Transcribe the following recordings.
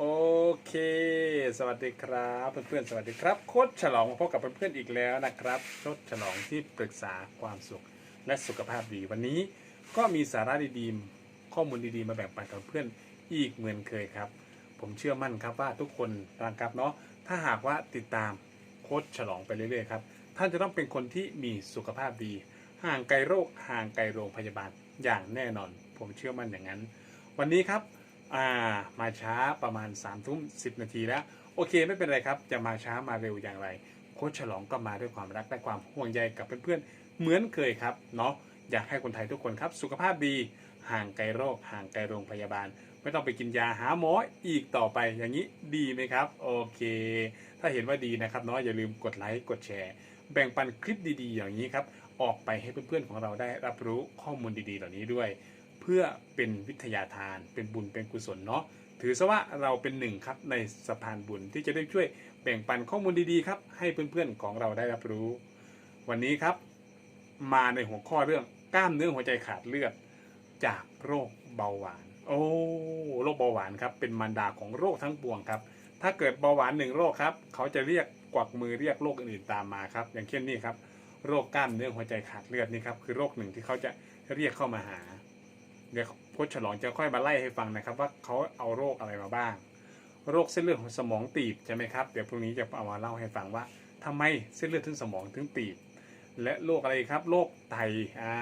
โอเค สวัสดีครับเพื่อนๆ สวัสดีครับโค้ชฉลองพบกับเพื่อนๆอีกแล้วนะครับโค้ชฉลองที่ปรึกษาความสุขและสุขภาพดีวันนี้ก็มีสาระดีๆ ข้อมูลดีๆ มาแบ่งปันกับเพื่อนอีกเหมือนเคยครับ ผมเชื่อมั่นครับว่าทุกคนนะครับเนาะถ้าหากว่าติดตามโค้ชฉลองไปเรื่อยๆครับท่านจะต้องเป็นคนที่มีสุขภาพดี ห่างไกลโรคห่างไกลโรงพยาบาลอย่างแน่นอน ผมเชื่อมั่นอย่างนั้น วันนี้ครับ อ่ามาช้าประมาณ3ามทุ่มสินาทีแล้ว โอเคไม่เป็นไรครับ จะมาช้ามาเร็วอย่างไร โค้ชฉลองก็มาด้วยความรักและความห่วงใยกับเพื่อนๆ เหมือนเคยครับเนาะอยากให้คนไทยทุกคนครับ สุขภาพดี ห่างไกลโรค ห่างไกลโรงพยาบาล ไม่ต้องไปกินยาหาหมออีกต่อไปอย่างนี้ดีไหมครับ โอเค ถ้าเห็นว่าดีนะครับเนาะอย่าลืมกดไลค์กดแชร์ แบ่งปันคลิปดีๆ อย่างนี้ครับออกไปให้เพื่อนๆของเราได้รับรู้ข้อมูลดีๆ เหล่านี้ด้วย พื่อเป็นวิทยาทานเป็นบุญเป็นกุศลเนาะถือซะว่าเราเป็นหนึ่งครับในสะพานบุญที่จะได้ช่วยแบ่งปันข้อมูลดีๆครับ ให้เพื่อนๆของเราได้รับรู้ วันนี้ครับ มาในหัวข้อเรื่องกล้ามเนื้อหัวใจขาดเลือด จากโรคเบาหวาน โอ้โรคเบาหวานครับ เป็นมารดาของโรคทั้งปวงครับ ถ้าเกิดเบาหวานหนึ่งโรคครับ เขาจะเรียกกวักมือเรียกโรคอื่นๆตามมาครับ อย่างเช่นนี่ครับ โรคกล้ามเนื้อหัวใจขาดเลือดนี่ครับคือโรคหนึ่งที่เขาจะเรียกเข้ามาหา เดี๋ยวโค้ชฉลองจะค่อยมาไล่ให้ฟังนะครับ ว่าเขาเอาโรคอะไรมาบ้าง โรคเส้นเลือดของสมองตีบใช่ไหมครับเดี๋ยวพรุ่งนี้จะเอามาเล่าให้ฟังว่าทำไมเส้นเลือดถึงสมองถึงตีบ และโรคอะไรครับโรคไตอ่า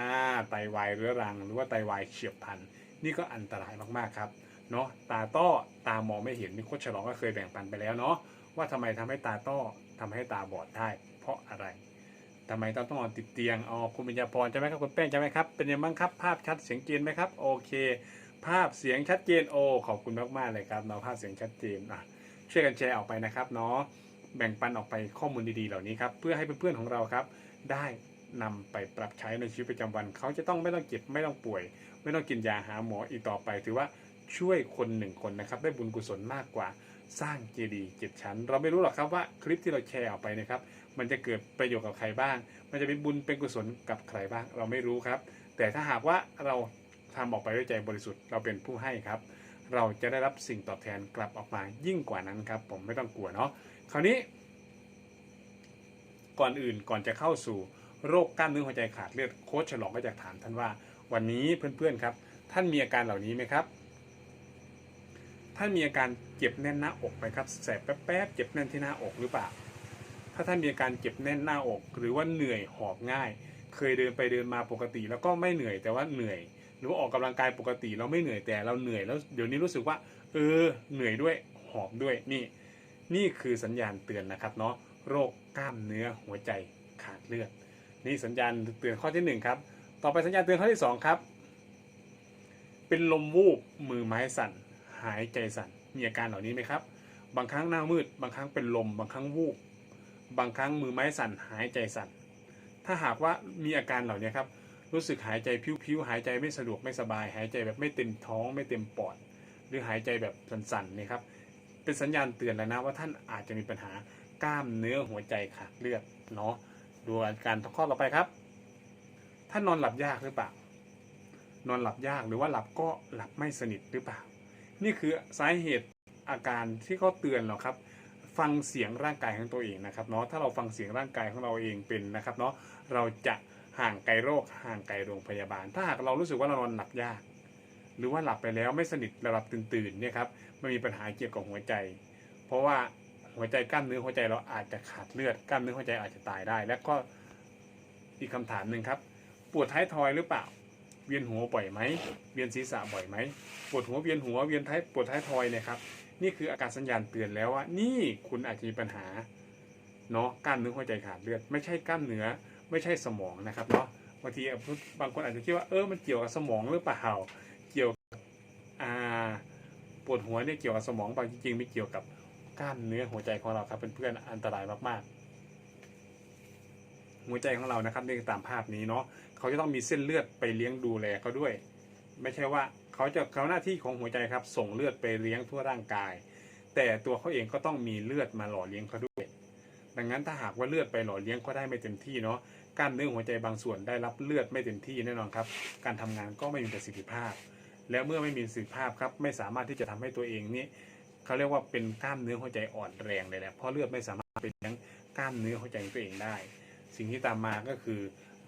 ไตวายเรื้อรัง หรือว่าไตวายเฉียบพลันนี่ก็อันตรายมากๆครับเนาะตาต้อตามองไม่เห็นนี่โคชฉลองก็เคยแบ่งปันไปแล้วเนาะว่าทำไมทำให้ตาต้อทำให้ตาบอดได้เพราะอะไร ทำไมต้องต้องนอนติดเตียงอ๋อคุณปัญญาพรใช่ไหมครับคุณแป้งใช่ไหมครับเป็นยังไงบ้างครับ ภาพชัดเสียงเจนไหมครับ โอเค ภาพเสียงชัดเจนโอ้ขอบคุณมากๆเลยครับเนาะภาพเสียงชัดเจนอะช่วยกันแชร์ออกไปนะครับเนาะแบ่งปันออกไปข้อมูลดีๆเหล่านี้ครับเพื่อให้เพื่อนๆของเราครับ ได้นำไปปรับใช้ในชีวิตประจำวัน เขาจะต้องไม่ต้องเจ็บไม่ต้องป่วย ไม่ต้องกินยาหาหมออีกต่อไป ถือว่าช่วยคนหนึ่งคนนะครับ ได้บุญกุศลมากกว่าสร้างเจดีย์เจ็ดชั้น เราไม่รู้หรอกครับว่าคลิปที่เราแชร์ออกไปนะครับ มันจะเกิดประโยชน์กับใครบ้าง มันจะเป็นบุญเป็นกุศลกับใครบ้าง เราไม่รู้ครับ แต่ถ้าหากว่าเราทำออกไปด้วยใจบริสุทธิ์เราเป็นผู้ให้ครับ เราจะได้รับสิ่งตอบแทนกลับออกมายิ่งกว่านั้นครับ ผมไม่ต้องกลัวเนาะคราวนี้ ก่อนอื่นก่อนจะเข้าสู่โรคกล้ามเนื้อหัวใจขาดเลือดโค้ชฉลองก็จะถามท่านว่า วันนี้เพื่อนๆครับ ท่านมีอาการเหล่านี้ไหมครับ ท่านมีอาการเจ็บแน่นหน้าอกไหมครับแสบแป๊บๆเจ็บแน่นที่หน้าอกหรือเปล่า ถ้าท่านมีอาการเจ็บแน่นหน้าอก หรือว่าเหนื่อยหอบง่าย เคยเดินไปเดินมาปกติ แล้วก็ไม่เหนื่อยแต่ว่าเหนื่อย หรือว่าออกกำลังกายปกติเราไม่เหนื่อยแต่เราเหนื่อยแล้วเดี๋ยวนี้รู้สึกว่า เออเหนื่อยด้วยหอบด้วยนี่ นี่คือสัญญาณเตือนนะครับเนาะโรคกล้ามเนื้อหัวใจขาดเลือดนี่สัญญาณเตือนข้อที่หนึ่งครับต่อไปสัญญาณเตือนข้อที่สองครับเป็นลมวูบมือไม้สั่น หายใจสั่นมีอาการเหล่านี้ไหมครับ บางครั้งหน้ามืด บางครั้งเป็นลม บางครั้งวูบ บางครั้งมือไม้สั่นหายใจสั่น ถ้าหากว่ามีอาการเหล่านี้ครับ รู้สึกหายใจพิ้วๆหายใจไม่สะดวกไม่สบาย หายใจแบบไม่เต็มท้องไม่เต็มปอด หรือหายใจแบบสั่นๆนี่ครับ เป็นสัญญาณเตือนแล้วนะว่าท่านอาจจะมีปัญหากล้ามเนื้อหัวใจขาดเลือดเนาะดูอาการข้อต่อไปครับ ท่านนอนหลับยากหรือเปล่านอนหลับยากหรือว่าหลับก็หลับไม่สนิทหรือเปล่า นี่คือสาเหตุอาการที่เขาเตือนเราครับ ฟังเสียงร่างกายของตัวเองนะครับเนาะถ้าเราฟังเสียงร่างกายของเราเองเป็นนะครับเนาะเราจะห่างไกลโรคห่างไกลโรงพยาบาล ถ้าหากเรารู้สึกว่าเรานอนหลับยาก หรือว่าหลับไปแล้วไม่สนิทเราหลับตื่นๆเนี่ยครับมันมีปัญหาเกี่ยวกับหัวใจ เพราะว่าหัวใจกล้ามเนื้อหัวใจเราอาจจะขาดเลือดกล้ามเนื้อหัวใจอาจจะตายได้ และก็อีกคำถามหนึ่งครับ ปวดท้ายทอยหรือเปล่า เวียนหัวบ่อยไหมเวียนศีรษะบ่อยไหมปวดหัวเวียนหัวเวียนท้ายปวดท้ายทอยเนี่ยครับ นี่คืออาการสัญญาณเตือนแล้วว่า นี่คุณอาจจะมีปัญหาเนาะกล้ามเนื้อหัวใจขาดเลือด ไม่ใช่กล้ามเนื้อไม่ใช่สมองนะครับเนาะบางทีบางคนอาจจะคิดว่าเออมันเกี่ยวกับสมองหรือเปล่าเกี่ยวกับอ่าปวดหัวเนี่ยเกี่ยวกับสมองบางจริงๆไม่เกี่ยวกับกล้ามเนื้อหัวใจของเราครับเเพื่อนๆอันตรายมากๆ หัวใจของเรานะครับนี่ตามภาพนี้เนาะเขาจะต้องมีเส้นเลือดไปเลี้ยงดูแลเขาด้วย ไม่ใช่ว่า เขาจะเขาหน้าที่ของหัวใจครับ ส่งเลือดไปเลี้ยงทั่วร่างกาย แต่ตัวเขาเองก็ต้องมีเลือดมาหล่อเลี้ยงเขาด้วย ดังนั้นถ้าหากว่าเลือดไปหล่อเลี้ยงเขาได้ไม่เต็มที่เนาะกล้ามเนื้อหัวใจบางส่วนได้รับเลือดไม่เต็มที่แน่นอนครับ การทำงานก็ไม่มีประสิทธิภาพ แล้วเมื่อไม่มีประสิทธิภาพครับไม่สามารถที่จะทำให้ตัวเองนี่เขาเรียกว่าเป็นกล้ามเนื้อหัวใจอ่อนแรงเลยแหละเพราะเลือดไม่สามารถไปเลี้ยงกล้ามเนื้อหัวใจตัวเองได้ สิ่งที่ตามมาก็คือ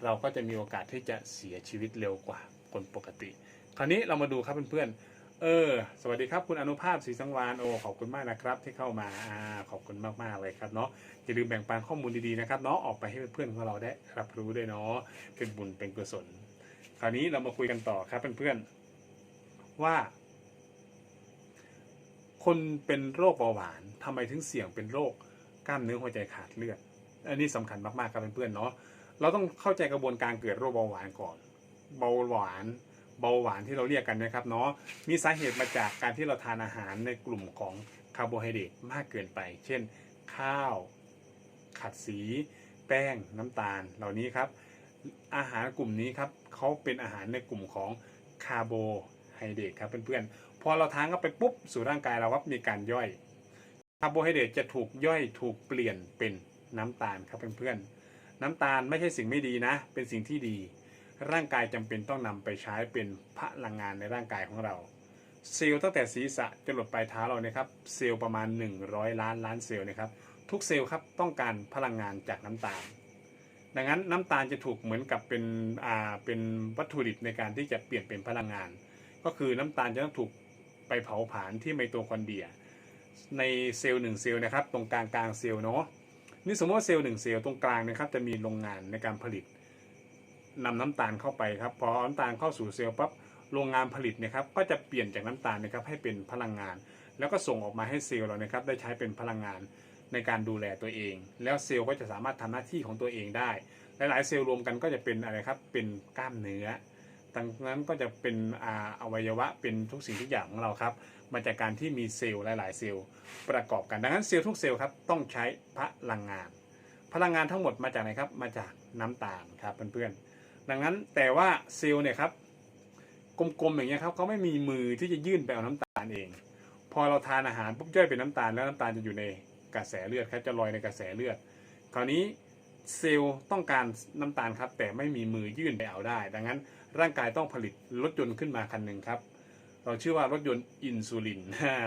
เราก็จะมีโอกาสที่จะเสียชีวิตเร็วกว่าคนปกติ คราวนี้เรามาดูครับเพื่อนๆ เออ สวัสดีครับคุณอนุภาพศรีสังวานโอ้ขอบคุณมากนะครับที่เข้ามาอ่าขอบคุณมากๆเลยครับเนาะอย่าลืมแบ่งปันข้อมูลดีๆนะครับเนาะออกไปให้เพื่อนๆของเราได้รับรู้ด้วยเนาะเป็นบุญเป็นกุศล คราวนี้เรามาคุยกันต่อครับเพื่อนๆว่า คนเป็นโรคเบาหวานทำไมถึงเสี่ยงเป็นโรคกล้ามเนื้อหัวใจขาดเลือด อันนี้สำคัญมากๆครับเพื่อนๆเนาะเราต้องเข้าใจกระบวนการเกิดโรคเบาหวานก่อน เบาหวาน เบาหวานที่เราเรียกกันนะครับเนาะมีสาเหตุมาจากการที่เราทานอาหารในกลุ่มของคาร์โบไฮเดรตมากเกินไป เช่น ข้าว ขัดสี แป้งน้ำตาลเหล่านี้ครับอาหารกลุ่มนี้ครับเขาเป็นอาหารในกลุ่มของคาร์โบไฮเดรตครับเพื่อนๆพอเราทานเข้าไปปุ๊บสู่ร่างกายเราครับมีการย่อยคาร์โบไฮเดรตจะถูกย่อยถูกเปลี่ยนเป็นน้ำตาลครับเพื่อนๆน้ำตาลไม่ใช่สิ่งไม่ดีนะ เป็นสิ่งที่ดี ร่างกายจำเป็นต้องนำไปใช้เป็นพลังงานในร่างกายของเรา เซลล์ตั้งแต่ศีรษะจนหลดปลายเท้าเรานี่ครับ เซลล์ประมาณ 100 ล้านล้านเซลล์นะครับ ทุกเซลล์ครับต้องการพลังงานจากน้ำตาล ดังนั้นน้ำตาลจะถูกเหมือนกับเป็นอ่าเป็นวัตถุดิบในการที่จะเปลี่ยนเป็นพลังงาน ก็คือน้ำตาลจะต้องถูกไปเผาผลาญที่ไมโตคอนเดรีย ในเซลล์หนึ่งเซลล์นะครับ ตรงกลางกลางเซลล์เนาะนี่สมมติว่าเซลล์หนึ่งเซลล์ตรงกลางนะครับจะมีโรงงานในการผลิต นำน้ำตาลเข้าไปครับพอน้ำตาลเข้าสู่เซลล์ปั๊บโรงงานผลิตเนะครับก็จะเปลี่ยนจากน้ำตาลนะครับให้เป็นพลังงาน แล้วก็ส่งออกมาให้เซลล์เรานะครับได้ใช้เป็นพลังงานในการดูแลตัวเอง แล้วเซลล์ก็จะสามารถทำหน้าที่ของตัวเองได้ หลายๆ เซลล์รวมกันก็จะเป็นอะไรครับเป็นกล้ามเนื้อดังนั้นก็จะเป็นออวัยวะเป็นทุกสิ่งทุกอย่างของเราครับมาจากการที่มีเซลล์หลาย ๆ เซลล์ประกอบกัน ดังนั้นเซลล์ทุกเซลล์ครับต้องใช้พลังงาน พลังงานทั้งหมดมาจากไหนครับมาจากน้ำตาลครับเพื่อนๆ ดังนั้นแต่ว่าเซลล์เนี่ยครับกลมๆอย่างเงี้ยครับเขาไม่มีมือที่จะยื่นไปเอาน้ำตาลเอง พอเราทานอาหารปุ๊บย่อยเป็นน้ำตาลแล้วน้ำตาลจะอยู่ในกระแสเลือดครับจะลอยในกระแสเลือด คราวนี้เซลล์ต้องการน้ำตาลครับ แต่ไม่มีมือยื่นไปเอาได้ ดังนั้นร่างกายต้องผลิตรถยนต์ขึ้นมาคันหนึ่งครับ เราชื่อว่ารถยนต์อินซูลิน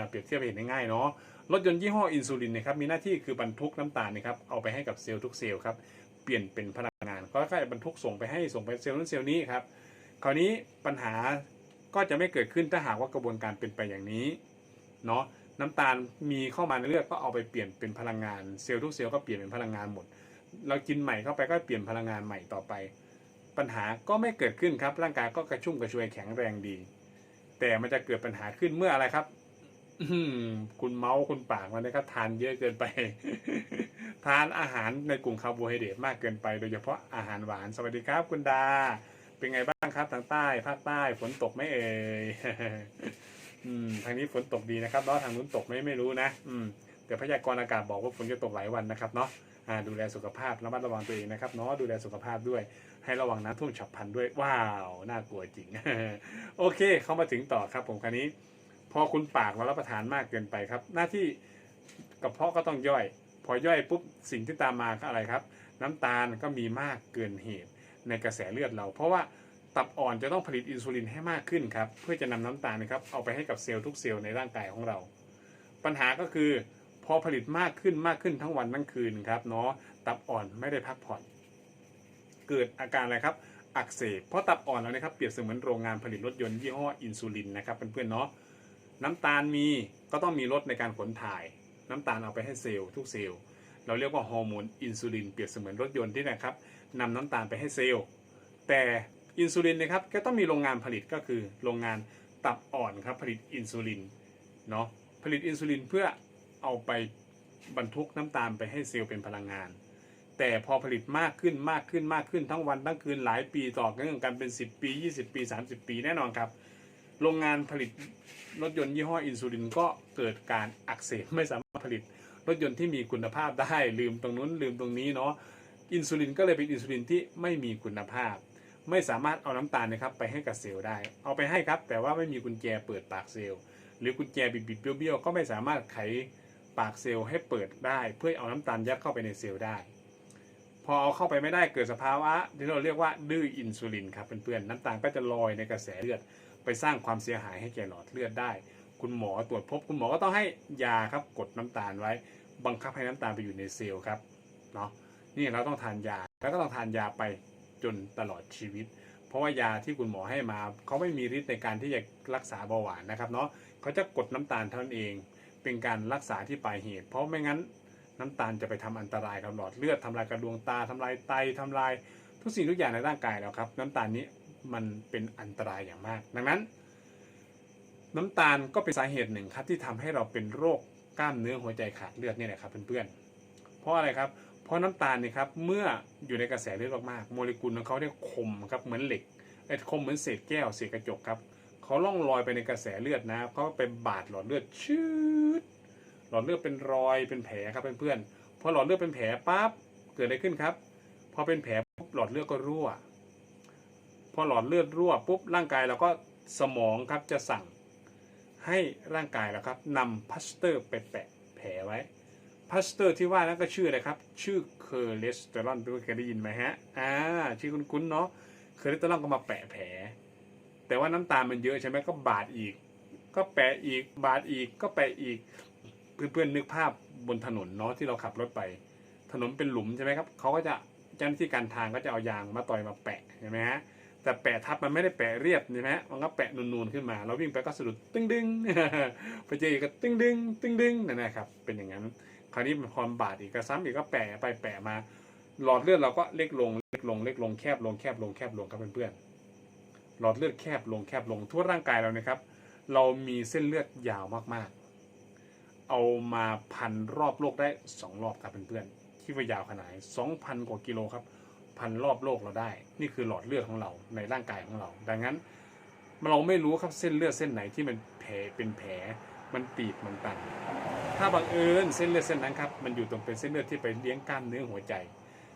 เปรียบเทียบให้เห็นง่ายๆเนาะรถยนต์ยี่ห้ออินซูลินนะครับมีหน้าที่คือบรรทุกน้ำตาลนะครับเอาไปให้กับเซลล์ทุกเซลล์ครับ เปลี่ยนเป็นพลังงานก็ค่อยบรรทุกส่งไปให้ส่งไปเซลล์นั้นเซลล์นี้ครับคราวนี้ปัญหาก็จะไม่เกิดขึ้นถ้าหากว่ากระบวนการเป็นไปอย่างนี้เนาะน้ำตาลมีเข้ามาในเลือดก็เอาไปเปลี่ยนเป็นพลังงานเซลล์ทุกเซลล์ก็เปลี่ยนเป็นพลังงานหมด เรากินใหม่เข้าไปก็เปลี่ยนพลังงานใหม่ต่อไป ปัญหาก็ไม่เกิดขึ้นครับร่างกายก็กระชุ่มกระชวยแข็งแรงดี แต่มันจะเกิดปัญหาขึ้นเมื่ออะไรครับ คุณเมาส์คุณปากมันนะครับทานเยอะเกินไป ทานอาหารในกลุ่มคาร์โบไฮเดรตมากเกินไป โดยเฉพาะอาหารหวาน สวัสดีครับ คุณดา เป็นไงบ้างครับทางใต้ ภาคใต้ฝนตกไหมเอ่ยอืมทางนี้ฝนตกดีนะครับแล้วทางนู้นตกไหมไม่รู้นะ อืมแต่พยากรณ์อากาศบอกว่าฝนจะตกหลายวันนะครับเนาะดูแลสุขภาพระมัดระวังตัวเองนะครับเนาะดูแลสุขภาพด้วยให้ระวังน้ำท่วมฉับพลันด้วยว้าว น่ากลัวจริง โอเค เข้ามาถึงต่อครับผมคราวนี้ พอคุณปากเรารับประทานมากเกินไปครับ หน้าที่กระเพาะก็ต้องย่อย พอย่อยปุ๊บสิ่งที่ตามมาก็อะไรครับ น้ำตาลก็มีมากเกินเหตุในกระแสเลือดเรา เพราะว่าตับอ่อนจะต้องผลิตอินซูลินให้มากขึ้นครับ เพื่อจะนำน้ำตาลนะครับเอาไปให้กับเซลล์ทุกเซลล์ในร่างกายของเรา ปัญหาก็คือ พอผลิตมากขึ้นมากขึ้นทั้งวันทั้งคืนครับเนาะตับอ่อนไม่ได้พักผ่อน เกิดอาการอะไรครับอักเสบเพราะตับอ่อนเราเนี่ยครับเปรียบเสมือนโรงงานผลิตรถยนต์ยี่ห้ออินซูลินนะครับเพื่อนๆเนาะ น้ำตาลมีก็ต้องมีรถในการขนถ่าย น้ำตาลเอาไปให้เซลล์ทุกเซลล์เราเรียกว่าฮอร์โมนอินซูลินเปรียบเสมือนรถยนต์ที่นะครับนำน้ำตาลไปให้เซลล์แต่อินซูลินนะครับก็ต้องมีโรงงานผลิตก็คือโรงงานตับอ่อนครับผลิตอินซูลินเนาะผลิตอินซูลินเพื่อเอาไปบรรทุกน้ำตาลไปให้เซลล์เป็นพลังงาน แต่พอผลิตมากขึ้นมากขึ้นมากขึ้นทั้งวันทั้งคืนหลายปีต่อเนื่องกันเป็น 10 ปี 20 ปี 30 ปีแน่นอนครับ โรงงานผลิตรถยนต์ยี่ห้ออินซูลินก็เกิดการอักเสบไม่สามารถผลิตรถยนต์ที่มีคุณภาพได้ลืมตรงนู้นลืมตรงนี้เนาะอินซูลินก็เลยเป็นอินซูลินที่ไม่มีคุณภาพ ไม่สามารถเอาน้ำตาลนะครับไปให้กับเซลล์ได้ เอาไปให้ครับ แต่ว่าไม่มีกุญแจเปิดปากเซลล์หรือกุญแจบิดๆเบี้ยวๆก็ไม่สามารถไขปากเซลล์ให้เปิดได้ เพื่อเอาน้ำตาลยัดเข้าไปในเซลล์ได้ พอเอาเข้าไปไม่ได้เกิดสภาวะที่เราเรียกว่าดื้ออินซูลินครับเพื่อนๆน้ำตาลก็จะลอยในกระแสเลือด ไปสร้างความเสียหายให้แก่หลอดเลือดได้ คุณหมอตรวจพบคุณหมอก็ต้องให้ยาครับกดน้ำตาลไว้ บังคับให้น้ำตาลไปอยู่ในเซลล์ครับเนาะนี่เราต้องทานยาแล้วก็ต้องทานยาไปจนตลอดชีวิต เพราะว่ายาที่คุณหมอให้มาเขาไม่มีฤทธิ์ในการที่จะรักษาเบาหวานนะครับเนาะเขาจะกดน้ำตาลเท่านั้นเอง เป็นการรักษาที่ปลายเหตุ เพราะไม่งั้นน้ำตาลจะไปทำอันตรายกับหลอดเลือดทำลายกระดวงตาทำลายไตทำลายทุกสิ่งทุกอย่างในร่างกายแล้วครับ น้ำตาลนี้ มันเป็นอันตรายอย่างมาก ดังนั้น น้ำตาลก็เป็นสาเหตุหนึ่งครับที่ทำให้เราเป็นโรคกล้ามเนื้อหัวใจขาดเลือดนี่แหละครับเพื่อนๆเพราะอะไรครับ เพราะน้ำตาลเนี่ยครับเมื่ออยู่ในกระแสเลือดมากๆโมเลกุลของเขาเนี่ยคมครับเหมือนเหล็กไอ้คมเหมือนเศษแก้วเศษกระจกครับเขาล่องลอยไปในกระแสเลือดนะเขาไปบาดหลอดเลือดชืดหลอดเลือดเป็นรอยเป็นแผลครับเพื่อนๆพอหลอดเลือดเป็นแผลปั๊บเกิดอะไรขึ้นครับพอเป็นแผลปุ๊บหลอดเลือดก็รั่ว พอหลอดเลือดรั่วปุ๊บร่างกายเราก็สมองครับจะสั่งให้ร่างกายเราครับนำพลาสเตอร์ไปแปะแผลไว้พลาสเตอร์ที่ว่านั้นก็ชื่ออะไรครับ ชื่อเคอเลสเตอรอลเคยได้ยินไหมฮะอ่าชื่อคุ้นๆเนาะเคอเลสเตอรอลก็มาแปะแผล แต่ว่าน้ำตาลมันเยอะใช่ไหมก็บาดอีก ก็แปะอีกบาดอีกก็แปะอีกเพื่อนๆนึกภาพบนถนนเนาะที่เราขับรถไป ถนนเป็นหลุมใช่ไหมครับเขาก็จะเจ้าหน้าที่การทางก็จะเอายางมาต่อยมาแปะใช่ไหมฮะ แต่แปะทับมันไม่ได้แปะเรียบใช่ไหมมันก็แปะนูนๆขึ้นมา เราวิ่งไปก็สะดุดตึ้งดึงไปเจออีกก็ตึ้งดึงตึ้งดึงนั่นนะครับ เป็นอย่างนั้น คราวนี้มันพอบาดอีกก็ซ้ำอีกก็แปะไปแปะมา หลอดเลือดเราก็เล็กลงเล็กลงเล็กลงแคบลงแคบลงแคบลงครับเพื่อนๆ หลอดเลือดแคบลงแคบลงทั่วร่างกายเรานะครับ เรามีเส้นเลือดยาวมากๆ เอามาพันรอบโลกได้สองรอบครับเพื่อนๆที่ว่ายาวขนาดไหนสองพันกว่ากิโลครับ พันรอบโลกเราได้ นี่คือหลอดเลือดของเราในร่างกายของเรา ดังนั้นเราไม่รู้ครับเส้นเลือดเส้นไหนที่มันแผลเป็นแผลมันตีบมันตัน ถ้าบังเอิญเส้นเลือดเส้นนั้นครับมันอยู่ตรงเป็นเส้นเลือดที่ไปเลี้ยงกล้ามเนื้อหัวใจ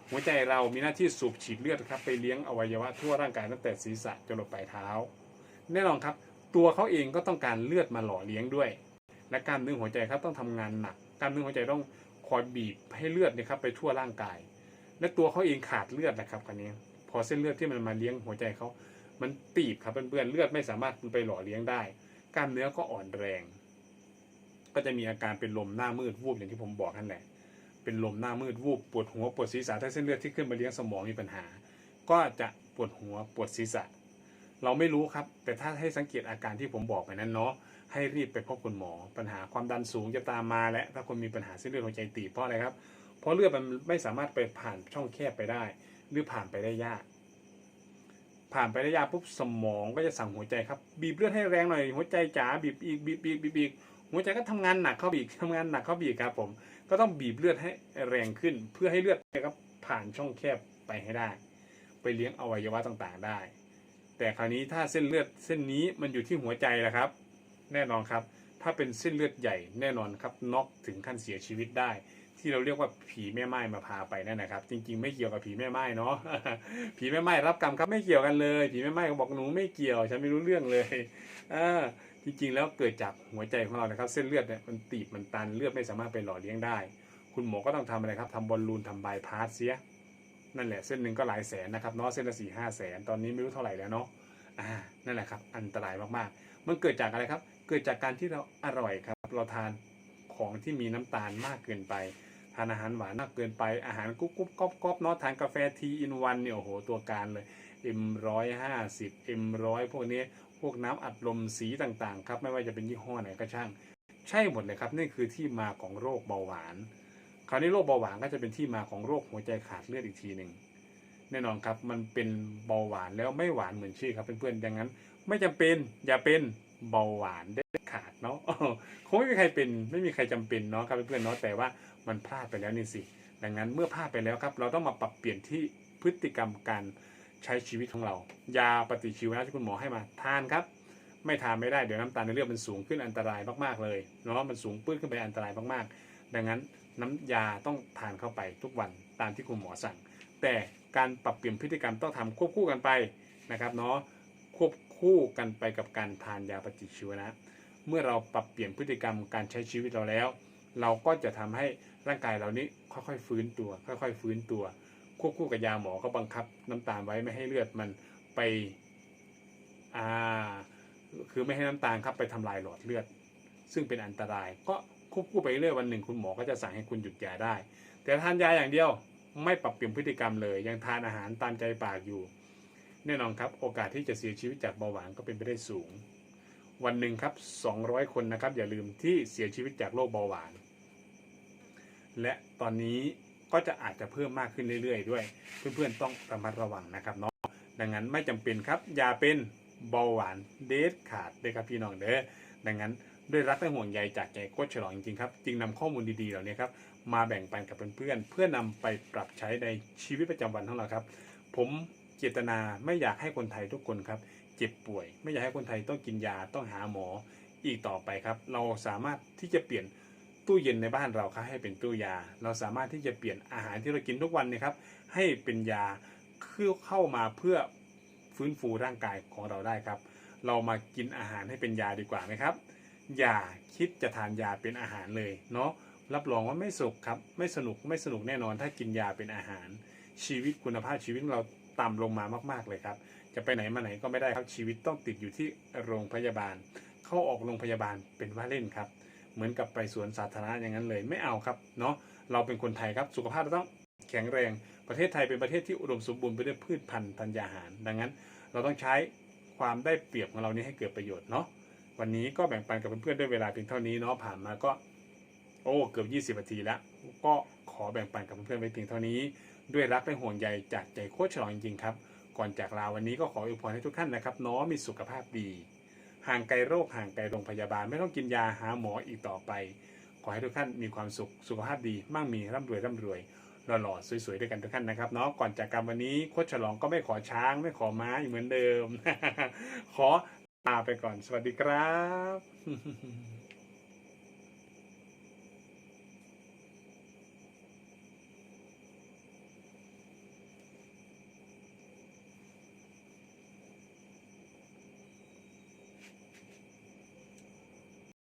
หัวใจเรามีหน้าที่สูบฉีดเลือดครับไปเลี้ยงอวัยวะทั่วร่างกายตั้งแต่ศีรษะจนลงปลายเท้า แน่นอนครับ ตัวเขาเองก็ต้องการเลือดมาหล่อเลี้ยงด้วย และกล้ามเนื้อหัวใจครับต้องทำงานหนักกล้ามเนื้อหัวใจต้องคอยบีบให้เลือดเนี่ยครับไปทั่วร่างกาย และตัวเขาเองขาดเลือดนะครับคันนี้ พอเส้นเลือดที่มันมาเลี้ยงหัวใจเขา มันตีบครับเพื่อนๆเลือดไม่สามารถไปหล่อเลี้ยงได้ กล้ามเนื้อก็อ่อนแรง ก็จะมีอาการเป็นลมหน้ามืดวูบอย่างที่ผมบอกนั่นแหละ เป็นลมหน้ามืดวูบปวดหัวปวดศีรษะถ้าเส้นเลือดที่ขึ้นมาเลี้ยงสมองมีปัญหา ก็จะปวดหัวปวดศีรษะ เราไม่รู้ครับ แต่ถ้าให้สังเกตอาการที่ผมบอกไปนั้นเนาะให้รีบไปพบคุณหมอ ปัญหาความดันสูงจะตามมาและถ้าคนมีปัญหาเส้นเลือดหัวใจตีบเพราะอะไรครับ เพราะเลือดมันไม่สามารถไปผ่านช่องแคบไปได้ หรือผ่านไปได้ยาก ผ่านไปได้ยากปุ๊บสมองก็จะสั่งหัวใจครับ บีบเลือดให้แรงหน่อย หัวใจจ๋าบีบอีกบีบบีบบีบอีกหัวใจก็ทำงานหนักเข้าไปอีกทำงานหนักเข้าไปอีกครับผมก็ต้องบีบเลือดให้แรงขึ้น เพื่อให้เลือดครับผ่านช่องแคบไปให้ได้ ไปเลี้ยงอวัยวะต่างๆได้ แต่คราวนี้ถ้าเส้นเลือดเส้นนี้มันอยู่ที่หัวใจและครับ แน่นอนครับ ถ้าเป็นเส้นเลือดใหญ่แน่นอนครับน็อกถึงขั้นเสียชีวิตได้ ที่เราเรียกว่าผีแม่ไม้มาพาไปนั่นนะครับ จริง ๆ ไม่เกี่ยวกับผีแม่ไม้เนาะผีแม่ไม้รับกรรมครับไม่เกี่ยวกันเลย ผีแม่ไม้ก็บอกหนูไม่เกี่ยว ฉันไม่รู้เรื่องเลยอ่าจริงๆแล้วเกิดจากหัวใจของเรานะครับ เส้นเลือดเนี่ยมันตีบมันตันเลือดไม่สามารถไปหล่อเลี้ยงได้ คุณหมอก็ต้องทำอะไรครับทำบอลลูนทำบายพาสเสียนั่นแหละเส้นหนึ่งก็หลายแสนนะครับเนาะเส้นละสี่ห้าแสนตอนนี้ไม่รู้เท่าไหร่แล้วเนาะอ่านั่นแหละครับอันตรายมากๆ มันเกิดจากอะไรครับ เกิดจากการที่เราอร่อยครับ เราทานของที่มีน้ำตาลมากเกินไป ทานอาหารหวานมากเกินไปอาหารกุ๊บกุ๊บก๊อบก๊อบเนาะทานกาแฟทีอินวันเนี่ยโอ้โหตัวการเลย M ร้อยห้าสิบ M ร้อยพวกนี้พวกน้ำอัดลมสีต่างๆครับไม่ว่าจะเป็นยี่ห้อไหนก็ช่าง ใช่หมดเลยครับนี่คือที่มาของโรคเบาหวาน คราวนี้โรคเบาหวานก็จะเป็นที่มาของโรคหัวใจขาดเลือดอีกทีหนึ่งแน่นอนครับมันเป็นเบาหวานแล้วไม่หวานเหมือนชื่อครับเพื่อนๆดังนั้น ไม่จำเป็นอย่าเป็นเบาหวานเด็ดขาดเนาะคงไม่มีใครเป็นไม่มีใครจำเป็นเนาะครับเพื่อนๆเนาะแต่ว่า มันพลาดไปแล้วนี่สิ ดังนั้นเมื่อพลาดไปแล้วครับ เราต้องมาปรับเปลี่ยนที่พฤติกรรมการใช้ชีวิตของเรา ยาปฏิชีวนะที่คุณหมอให้มาทานครับ ไม่ทานไม่ได้เดี๋ยวน้ำตาลในเลือดมันสูงขึ้นอันตรายมากๆเลยเนาะมันสูงปื้นขึ้นไปอันตรายมากๆ ดังนั้นน้ำยาต้องทานเข้าไปทุกวันตามที่คุณหมอสั่ง แต่การปรับเปลี่ยนพฤติกรรมต้องทำควบคู่กันไปนะครับเนาะควบคู่กันไปกับการทานยาปฏิชีวนะ เมื่อเราปรับเปลี่ยนพฤติกรรมการใช้ชีวิตเราแล้ว เราก็จะทำให้ ร่างกายเรานี้ค่อยๆฟื้นตัว ค่อยๆฟื้นตัว ควบคู่กับยาหมอก็บังคับน้ำตาลไว้ไม่ให้เลือดมันไปอ่าคือไม่ให้น้ำตาลครับไปทำลายหลอดเลือด ซึ่งเป็นอันตรายก็ควบคู่ไปเรื่อยวันหนึ่งคุณหมอก็จะสั่งให้คุณหยุดยาได้ แต่ทานยาอย่างเดียวไม่ปรับเปลี่ยนพฤติกรรมเลย ยังทานอาหารตามใจปากอยู่ แน่นอนครับ โอกาสที่จะเสียชีวิตจากเบาหวานก็เป็นไปได้สูง วันหนึ่งครับ 200 คนนะครับ อย่าลืมที่เสียชีวิตจากโรคเบาหวาน และตอนนี้ก็จะอาจจะเพิ่มมากขึ้นเรื่อยๆ ด้วย เพื่อนๆต้องระมัดระวังนะครับเนาะดังนั้นไม่จำเป็นครับ อย่าเป็นเบาหวานเดทขาดเลยครับพี่น้องเด้อดังนั้นด้วยรักและห่วงใยจากใจโคชฉลองจริงๆครับจึงนำข้อมูลดีๆเหล่านี้ครับมาแบ่งปันกับเพื่อนๆเพื่อนำไปปรับใช้ในชีวิตประจำวันของเราครับ ผมเจตนาไม่อยากให้คนไทยทุกคนครับ เจ็บป่วย ไม่อยากให้คนไทยต้องกินยาต้องหาหมออีกต่อไปครับ เราสามารถที่จะเปลี่ยน ตู้เย็นในบ้านเราครับให้เป็นตู้ยา เราสามารถที่จะเปลี่ยนอาหารที่เรากินทุกวันเนยครับ ให้เป็นยาคือเข้ามาเพื่อฟื้นฟูร่างกายของเราได้ครับ เรามากินอาหารให้เป็นยาดีกว่าไหมครับ อย่าคิดจะทานยาเป็นอาหารเลยเนาะรับรองว่าไม่สุขครับไม่สนุกไม่สนุกแน่นอน ถ้ากินยาเป็นอาหาร ชีวิตคุณภาพชีวิตเราต่ำลงมามาก ๆเลยครับ จะไปไหนมาไหนก็ไม่ได้ครับชีวิตต้องติดอยู่ที่โรงพยาบาล เข้าออกโรงพยาบาลเป็นว่าเล่นครับ เหมือนกับไปสวนสาธารณะอย่างนั้นเลยไม่เอาครับเนาะเราเป็นคนไทยครับสุขภาพเราต้องแข็งแรง ประเทศไทยเป็นประเทศที่อุดมสมบูรณ์ไปด้วยพืชพันธุ์ธัญญาหาร ดังนั้น เราต้องใช้ความได้เปรียบของเรานี้ให้เกิดประโยชน์เนาะวันนี้ก็แบ่งปันกับเพื่อนๆด้วยเวลาเพียงเท่านี้เนาะผ่านมาก็ โอ้เกือบ 20นาทีแล้ว ก็ขอแบ่งปันกับเพื่อนๆไว้เพียงเท่านี้ ด้วยรักและห่วงใยจากใจโคตรฉลองจริงๆครับ ก่อนจากลาวันนี้ก็ขออวยพรให้ทุกท่านนะครับเน้อมีสุขภาพดี ห่างไกลโรคห่างไกลโรงพยาบาล ไม่ต้องกินยาหาหมออีกต่อไป ขอให้ทุกท่านมีความสุขสุขภาพดีมั่งมีร่ำรวยร่ำรวยหล่อๆสวยๆด้วยกันทุกท่านนะครับเนาะก่อนจากกันวันนี้โคชฉลองก็ไม่ขอช้าง ไม่ขอม้าอีกเหมือนเดิม ขอลาไปก่อนสวัสดีครับ